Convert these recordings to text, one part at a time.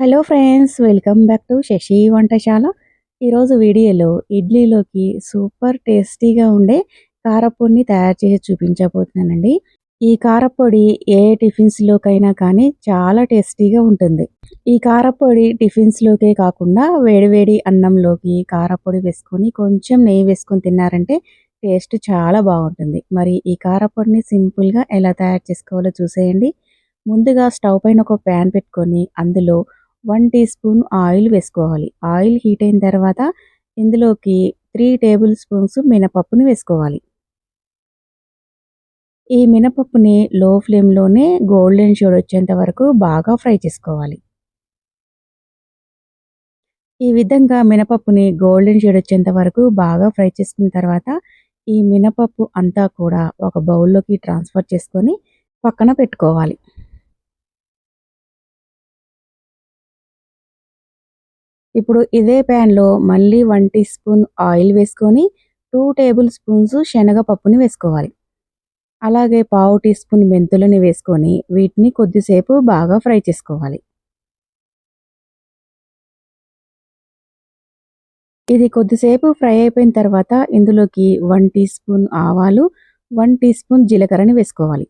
Hello friends welcome back to Sashi వంటశాల. ఈరోజు వీడియోలో ఇడ్లీలోకి సూపర్ టేస్టీగా ఉండే కారపొడిని తయారు చేసి చూపించబోతున్నానండి. ఈ కారపొడి ఏ టిఫిన్స్లోకైనా కానీ చాలా టేస్టీగా ఉంటుంది. ఈ కారపొడి టిఫిన్స్లోకే కాకుండా వేడివేడి అన్నంలోకి కారపొడి వేసుకొని కొంచెం నెయ్యి వేసుకొని తిన్నారంటే టేస్ట్ చాలా బాగుంటుంది. మరి ఈ కారపొడిని సింపుల్గా ఎలా తయారు చేసుకోవాలో చూసేయండి. ముందుగా స్టవ్ పైన ఒక ప్యాన్ పెట్టుకొని అందులో వన్ టీ స్పూన్ ఆయిల్ వేసుకోవాలి. ఆయిల్ హీట్ అయిన తర్వాత ఇందులోకి త్రీ టేబుల్ స్పూన్స్ మినపప్పుని వేసుకోవాలి. ఈ మినపప్పుని లో ఫ్లేమ్లోనే గోల్డెన్ షేడ్ వచ్చేంత వరకు బాగా ఫ్రై చేసుకోవాలి. ఈ విధంగా మినపప్పుని గోల్డెన్ షేడ్ వచ్చేంత వరకు బాగా ఫ్రై చేసుకున్న తర్వాత ఈ మినపప్పు అంతా కూడా ఒక బౌల్లోకి ట్రాన్స్ఫర్ చేసుకొని పక్కన పెట్టుకోవాలి. ఇప్పుడు ఇదే ప్యాన్లో మళ్ళీ వన్ టీ స్పూన్ ఆయిల్ వేసుకొని టూ టేబుల్ స్పూన్స్ శనగపప్పుని వేసుకోవాలి. అలాగే పావు టీ స్పూన్ మెంతులని వేసుకొని వీటిని కొద్దిసేపు బాగా ఫ్రై చేసుకోవాలి. ఇది కొద్దిసేపు ఫ్రై అయిపోయిన తర్వాత ఇందులోకి వన్ టీ స్పూన్ ఆవాలు వన్ టీ స్పూన్ జీలకర్రని వేసుకోవాలి.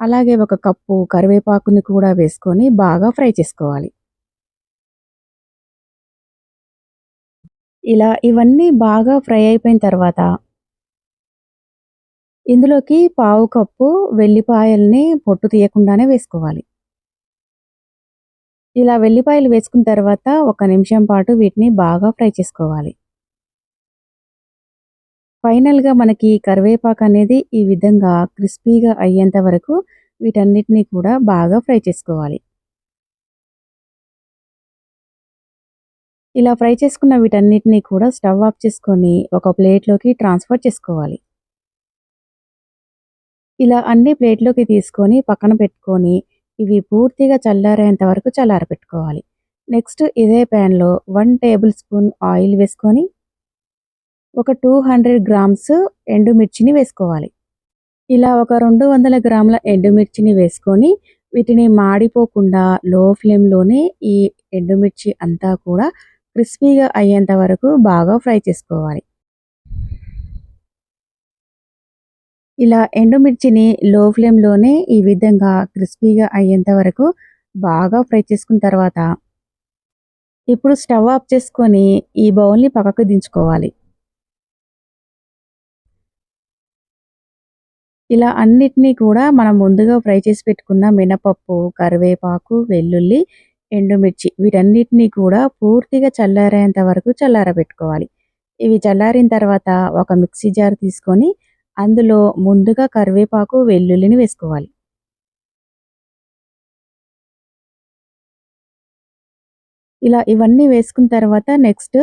అలాగే ఒక కప్పు కరివేపాకుని కూడా వేసుకొని బాగా ఫ్రై చేసుకోవాలి. ఇలా ఇవన్నీ బాగా ఫ్రై అయిపోయిన తర్వాత ఇందులోకి పావు కప్పు వెల్లిపాయల్ని పొట్టు తీయకుండానే వేసుకోవాలి. ఇలా వెల్లిపాయలు వేసుకున్న తర్వాత ఒక నిమిషం పాటు వీటిని బాగా ఫ్రై చేసుకోవాలి. ఫైనల్గా మనకి కరివేపాకు అనేది ఈ విధంగా క్రిస్పీగా అయ్యేంత వరకు వీటన్నిటిని కూడా బాగా ఫ్రై చేసుకోవాలి. ఇలా ఫ్రై చేసుకున్న వీటన్నిటిని కూడా స్టవ్ ఆఫ్ చేసుకొని ఒక ప్లేట్లోకి ట్రాన్స్ఫర్ చేసుకోవాలి. ఇలా అన్ని ప్లేట్లోకి తీసుకొని పక్కన పెట్టుకొని ఇవి పూర్తిగా చల్లారేంత వరకు చల్లార పెట్టుకోవాలి నెక్స్ట్ ఇదే ప్యాన్లో వన్ టేబుల్ స్పూన్ ఆయిల్ వేసుకొని ఒక టూ హండ్రెడ్ గ్రామ్స్ ఎండుమిర్చిని వేసుకోవాలి. ఇలా ఒక రెండు వందల గ్రాముల ఎండుమిర్చిని వేసుకొని వీటిని మాడిపోకుండా లో ఫ్లేమ్లోనే ఈ ఎండుమిర్చి అంతా కూడా క్రిస్పీగా అయ్యేంత వరకు బాగా ఫ్రై చేసుకోవాలి. ఇలా ఎండుమిర్చిని లో ఫ్లేమ్లోనే ఈ విధంగా క్రిస్పీగా అయ్యేంత వరకు బాగా ఫ్రై చేసుకున్న తర్వాత ఇప్పుడు స్టవ్ ఆఫ్ చేసుకొని ఈ బౌల్ని పక్కకు దించుకోవాలి. ఇలా అన్నిటినీ కూడా మనం ముందుగా ఫ్రై చేసి పెట్టుకున్న మినపప్పు కరివేపాకు వెల్లుల్లి ఎండుమిర్చి వీటన్నిటినీ కూడా పూర్తిగా చల్లారేంత వరకు చల్లారబెట్టుకోవాలి. ఇవి చల్లారిన తర్వాత ఒక మిక్సీ జార్ తీసుకొని అందులో ముందుగా కరివేపాకు వెల్లుల్లిని వేసుకోవాలి. ఇలా ఇవన్నీ వేసుకున్న తర్వాత నెక్స్ట్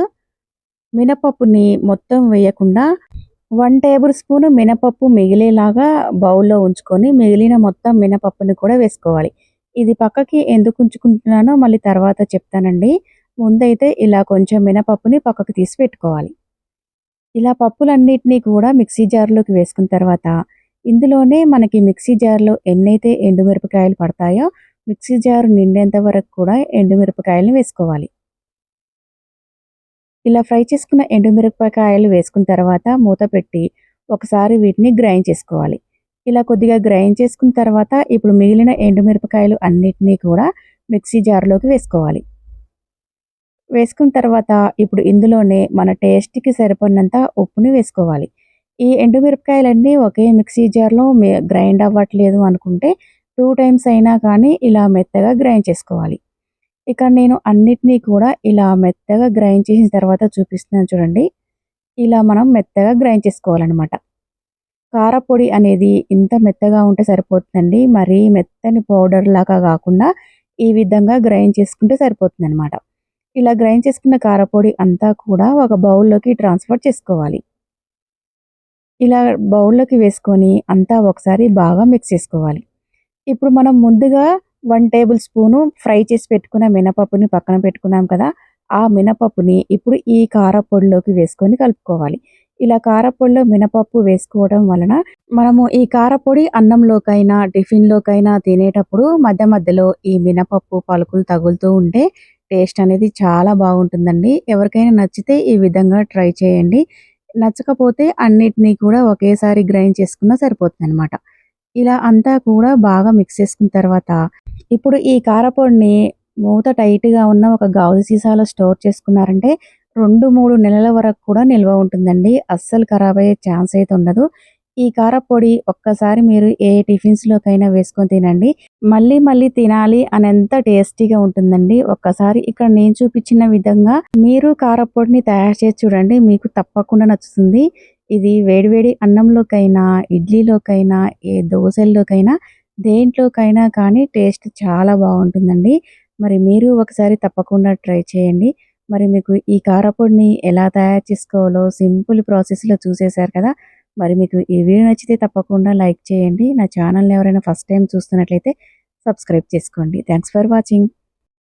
మినపప్పుని మొత్తం వేయకుండా వన్ టేబుల్ స్పూన్ మినపప్పు మిగిలేలాగా బౌల్లో ఉంచుకొని మిగిలిన మొత్తం మినపప్పుని కూడా వేసుకోవాలి. ఇది పక్కకి ఎందుకు ఉంచుకుంటున్నానో మళ్ళీ తర్వాత చెప్తానండి. ముందైతే ఇలా కొంచెం మినపప్పుని పక్కకు తీసి పెట్టుకోవాలి. ఇలా పప్పులన్నిటినీ కూడా మిక్సీ జార్లోకి వేసుకున్న తర్వాత ఇందులోనే మనకి మిక్సీ జార్లో ఎన్నైతే ఎండుమిరపకాయలు పడతాయో మిక్సీ జార్ నిండేంత వరకు కూడా ఎండుమిరపకాయలను వేసుకోవాలి. ఇలా ఫ్రై చేసుకున్న ఎండుమిరపకాయలు వేసుకున్న తర్వాత మూత పెట్టి ఒకసారి వీటిని గ్రైండ్ చేసుకోవాలి. ఇలా కొద్దిగా గ్రైండ్ చేసుకున్న తర్వాత ఇప్పుడు మిగిలిన ఎండుమిరపకాయలు అన్నిటినీ కూడా మిక్సీ జార్లోకి వేసుకోవాలి. వేసుకున్న తర్వాత ఇప్పుడు ఇందులోనే మన టేస్ట్కి సరిపడినంత ఉప్పుని వేసుకోవాలి. ఈ ఎండుమిరపకాయలన్నీ ఒకే మిక్సీ జార్లో గ్రైండ్ అవ్వట్లేదు అనుకుంటే టూ టైమ్స్ అయినా కానీ ఇలా మెత్తగా గ్రైండ్ చేసుకోవాలి. ఇక్కడ నేను అన్నిటినీ కూడా ఇలా మెత్తగా గ్రైండ్ చేసిన తర్వాత చూపిస్తున్నాను చూడండి. ఇలా మనం మెత్తగా గ్రైండ్ చేసుకోవాలన్నమాట. కారపొడి అనేది ఇంత మెత్తగా ఉంటే సరిపోతుందండి. మరీ మెత్తని పౌడర్ లాగా కాకుండా ఈ విధంగా గ్రైండ్ చేసుకుంటే సరిపోతుంది అనమాట ఇలా గ్రైండ్ చేసుకున్న కారపొడి అంతా కూడా ఒక బౌల్లోకి ట్రాన్స్ఫర్ చేసుకోవాలి. ఇలా బౌల్లోకి వేసుకొని అంతా ఒకసారి బాగా మిక్స్ చేసుకోవాలి. ఇప్పుడు మనం ముందుగా వన్ టేబుల్ స్పూను ఫ్రై చేసి పెట్టుకున్న మినపప్పుని పక్కన పెట్టుకున్నాం కదా ఆ మినపప్పుని ఇప్పుడు ఈ కారపొడిలోకి వేసుకొని కలుపుకోవాలి. ఇలా కారపొడిలో మినపప్పు వేసుకోవడం వలన మనము ఈ కారపొడి అన్నంలోకైనా టిఫిన్లోకైనా తినేటప్పుడు మధ్య మధ్యలో ఈ మినపప్పు పలుకులు తగులుతూ ఉంటే టేస్ట్ అనేది చాలా బాగుంటుందండి. ఎవరికైనా నచ్చితే ఈ విధంగా ట్రై చేయండి. నచ్చకపోతే అన్నిటినీ కూడా ఒకేసారి గ్రైండ్ చేసుకున్నా సరిపోతుందనమాట ఇలా అంతా కూడా బాగా మిక్స్ చేసుకున్న తర్వాత ఇప్పుడు ఈ కారపొడిని మూత టైట్‌గా ఉన్న ఒక గాజు సీసాలో స్టోర్ చేసుకున్నారంటే 2, 3 నెలల వరకు కూడా నిల్వ ఉంటుందండి. అస్సలు ఖరాబ్ అయ్యే ఛాన్స్ అయితే ఉండదు. ఈ కారపొడి ఒక్కసారి మీరు ఏ టిఫిన్స్‌లోకైనా వేసుకొని తినండి. మళ్ళీ మళ్ళీ తినాలి అనేంత టేస్టీగా ఉంటుందండి. ఒక్కసారి ఇక్కడ నేను చూపించిన విధంగా మీరు కారప్పొడిని తయారు చేసి చూడండి. మీకు తప్పకుండా నచ్చుతుంది. ఇది వేడివేడి అన్నంలోకైనా, ఇడ్లీలోకైనా, ఏ దోశల్లోకైనా దేంట్లోకైనా కానీ టేస్ట్ చాలా బాగుంటుందండి. మరి మీరు ఒకసారి తప్పకుండా ట్రై చేయండి. మరి మీకు ఈ కారపొడిని ఎలా తయారు చేసుకోవాలో సింపుల్ ప్రాసెస్‌లో చూసేశారు కదా! మరి మీకు ఈ వీడియో నచ్చితే తప్పకుండా లైక్ చేయండి. నా ఛానల్‌ని ఎవరైనా ఫస్ట్ టైం చూస్తున్నట్లయితే సబ్స్క్రైబ్ చేసుకోండి. Thanks for watching.